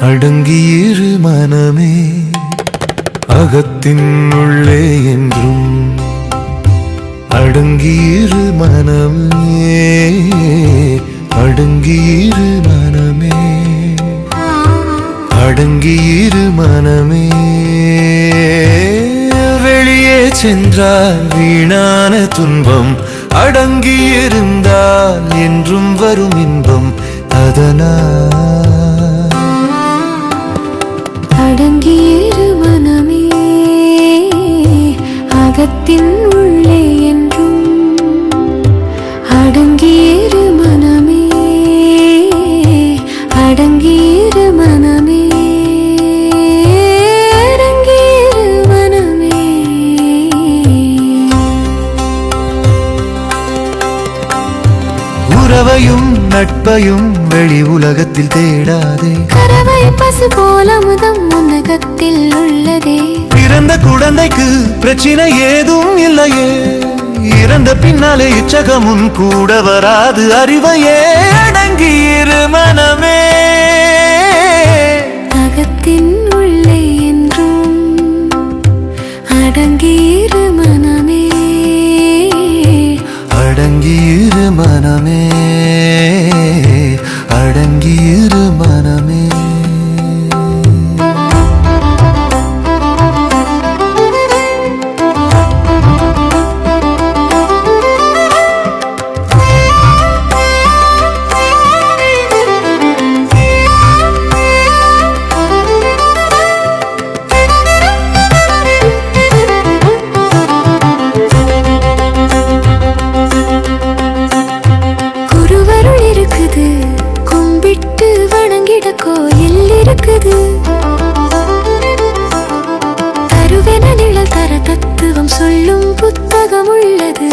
அடங்கியிரு மனமே அகத்தின் உள்ளே என்றும். அடங்கியிரு மனமே அடங்கியிரு மனமே. அடங்கியிரு மனமே. வெளியே சென்றால் வீணான துன்பம் அடங்கியிருந்தால் என்றும் வரும் இன்பம். அதனால் அடங்கியிரு மனமே. அகத்தின் உள்ளே என்றும் அடங்கியிரு மனமே. அடங்கியிரு மனமே. அடங்கியிரு மனமே. உறவையும் நட்பையும் வெளி உலகத்தில் தேடாதே. கறவை பசு போல முதம் பிறந்த குழந்தைக்கு பிரச்சனை ஏதும் இல்லையே. இறந்த பின்னாலே இச்சகமும் கூட வராது. அறிவையே அடங்கியிரு மனமே. அகத்தின் உள்ளே என்றும் அடங்கியிரு மனமே. அடங்கியிரு மனமே. அடங்கியிரு தத்துவம் சொல்லும் புத்தகம் உள்ளது.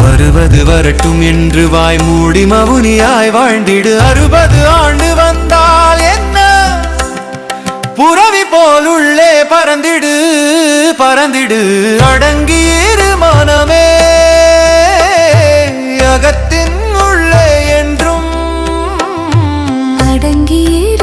வருவது வரட்டும் என்று வாய் மூடி மவுனியாய் வாழ்ந்திடு. அறுபது ஆண்டு வந்தால் என்ன? புறவி போல் உள்ளே பறந்திடு பறந்திடு. அடங்கியிரு மனமே அகத்தின் உள்ளே என்றும். அடங்கியிரு